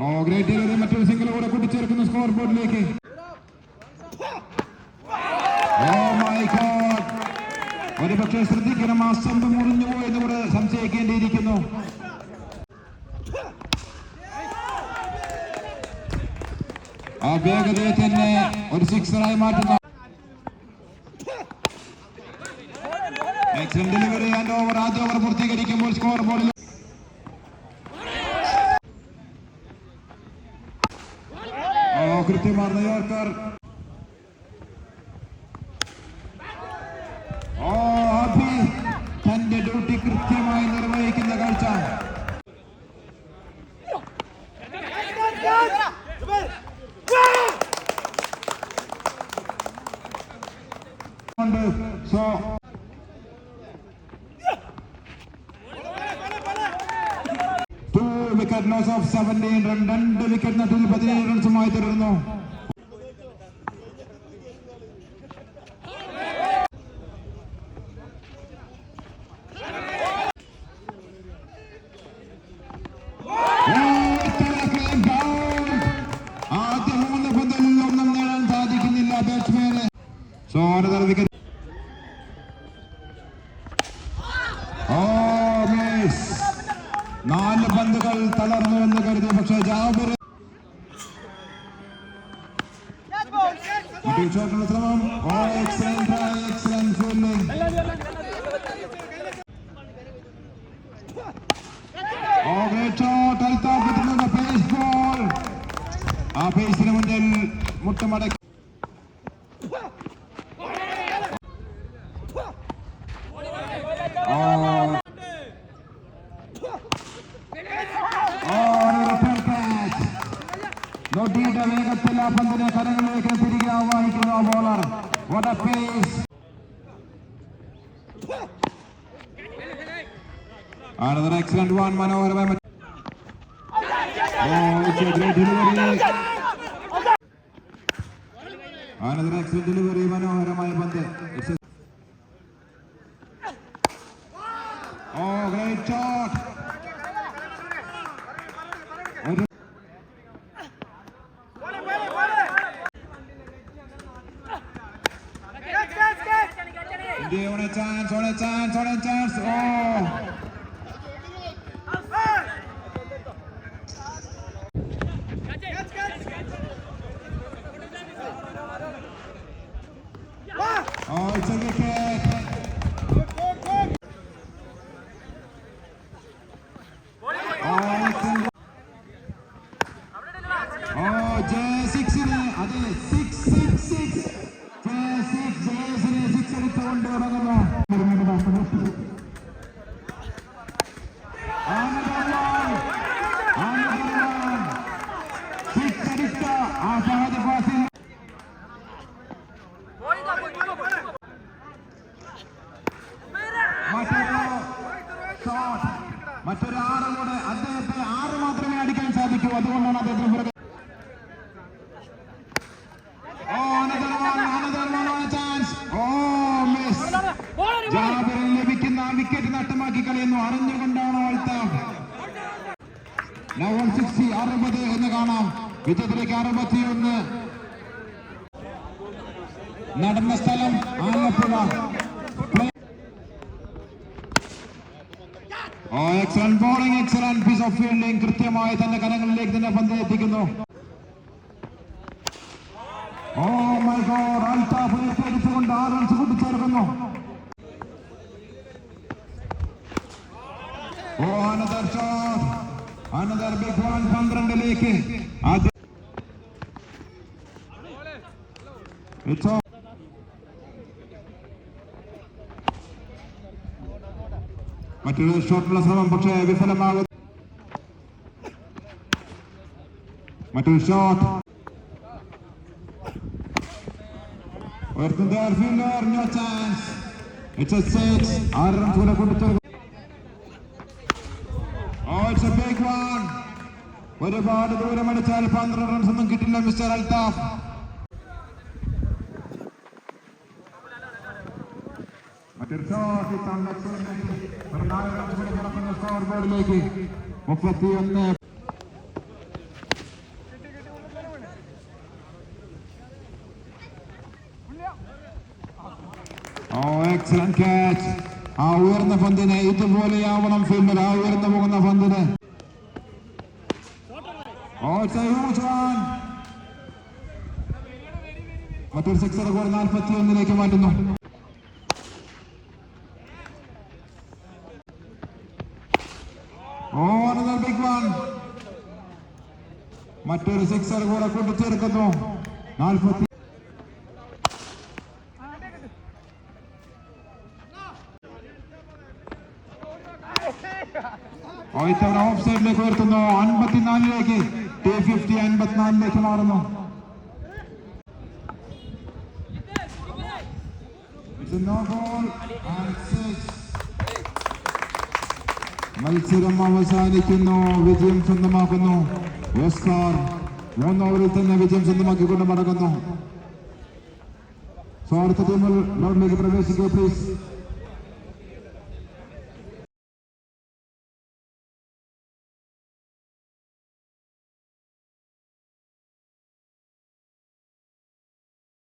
ഓ great delivery മറ്റൊരു single കൂടെ കൂട്ടിച്ചേർക്കുന്നു സ്കോർ ബോർഡിലേക്ക്. ഒരു പക്ഷേ ശ്രദ്ധിക്കണം ആ സ്റ്റമ്പ് മുറിഞ്ഞു പോയെന്ന് കൂടെ സംശയിക്കേണ്ടിയിരിക്കുന്നു. ആ വേഗതയെ തന്നെ ഒരു സിക്സറായി മാറ്റുന്ന എക്സലന്റ് ഡെലിവറി ആൻഡ് ഓവർ ആദ്യ ഓവർ പൂർത്തീകരിക്കുമ്പോൾ സ്കോർ ബോർഡിൽ ഓ കൃത്യമാർന്ന യോർക്കർ ഓ അഭി തന്റെ ഡ്യൂട്ടി കൃത്യമായി നിർവഹിക്കുന്ന കാഴ്ച ഉണ്ട് സോ. ഓഫ് സെവന്റീൻ റൺ രണ്ട് വിക്കറ്റ് നട്ടിൽ പതിനേഴ് റൺസുമായി തുടരുന്നു. ആദ്യ മൂന്ന് പന്തിൽ ഒന്നും നേടാൻ സാധിക്കുന്നില്ല ബാറ്റ്സ്മാന് so another wicket oh miss പന്തുകൾ തളർന്നു എന്ന് കരുതി പക്ഷേ ജാബിർ മറ്റൊരു ഷോട്ടിനുള്ള ശ്രമം. Excellent fielding oh great shot Althaf എത്തുന്നത് പേസ് ആ പേസിന് മുന്നിൽ മുട്ടുമടക്കി ബാറ്റിയുടെ വേഗത്തിൽ ആ പന്തിനെ കരകളിലേക്ക് തിരികെ ആവാഹിക്കുന്ന ബോളർ വടപ്പീസ് മനോഹരമായ പന്ത്. ആ ഫഹദ് ഫാസിൽ മറ്റൊരു ആറ് കൂടെ അദ്ദേഹത്തെ ആറ് മാത്രമേ അടിക്കാൻ സാധിക്കൂ. അതുകൊണ്ടാണ് അദ്ദേഹത്തിന് പുറകെ ഓ chance. Oh, miss. ജാബിറിന് ലഭിക്കുന്ന വിക്കറ്റ് നട്ടമാക്കി കളയുന്നു. അറിഞ്ഞുകൊണ്ടാണ് അൽത്താഫ് നവൺ സിക്സ്റ്റി അറുപത് എന്ന് കാണാം. വിജയത്തിലേക്ക് അറുപത്തിയൊന്ന്. നടന്ന സ്ഥലം Alappuzha. Oh excellent bowling excellent piece of fielding കൃത്യമായി തന്റെ കരങ്ങളിലേക്ക് തന്നെ പന്ത് എത്തിക്കുന്നു. ഓ മൈ ഗോഡ് അൽതാഫ് എടുത്തുകൊണ്ട് ആ റൺസ് കൂട്ടിച്ചേർക്കുന്നു. ഓ another shot another big one പന്ത്രണ്ടിലേക്ക്. അത് ഓഫ് മറ്റൊരു ഷോട്ടുള്ള ശ്രമം പക്ഷേ വിഫലമാകും. മറ്റൊരു ഷോട്ട്. ഉയർത്തുന്ന fielder no chance it's a six ആറ് റൺസ് കൂടെ കൊണ്ടുചേർക്കും oh it's a big one ഒരുപാട് ദൂരം അടിച്ചാൽ പന്ത്രണ്ട് റൺസ് ഒന്നും കിട്ടില്ല മിസ്റ്റർ അൽത്താഫ് മറ്റൊരു ഷോട്ട് ഇത്തവണ ഒരു നാല് റൺ കൂടി കിടക്കുന്ന സ്കോർ ബോർഡിലേക്ക് മുപ്പത്തിയൊന്ന് ഓ എക്സലന്റ് ക്യാച്ച് ആ ഉയർന്ന പന്തിന് ഇതുപോലെയാവണം ഫീൽഡിൽ. ആ ഉയർന്നു പോകുന്ന പന്തിന്. മറ്റൊരു സിക്സർ കൂടി നാൽപ്പത്തി ഒന്നിലേക്ക് മാറ്റുന്നു ഓ another big one. മറ്റൊരു സിക്സർ കൂടെ കൂട്ടിച്ചേർക്കുന്നു നാൽപ്പത്തി ഓ ഇത്തവണ ഓഫ് സൈഡിലേക്ക് ഉയർത്തുന്നു അൻപത്തിനാലിലേക്ക് ടു ഫിഫ്റ്റി അൻപത്തിനാലിലേക്ക് മാറുന്നു It's a no ball and six. മത്സരം അവസാനിക്കുന്നു. വിജയം സ്വന്തമാക്കുന്നു. ഓസ്കാർ മൂന്ന് ഓവറിൽ തന്നെ വിജയം സ്വന്തമാക്കിക്കൊണ്ട് മടങ്ങുന്നു. സ്വാർത്ഥ ടീമിൽ പ്രവേശിക്കുക പ്ലീസ്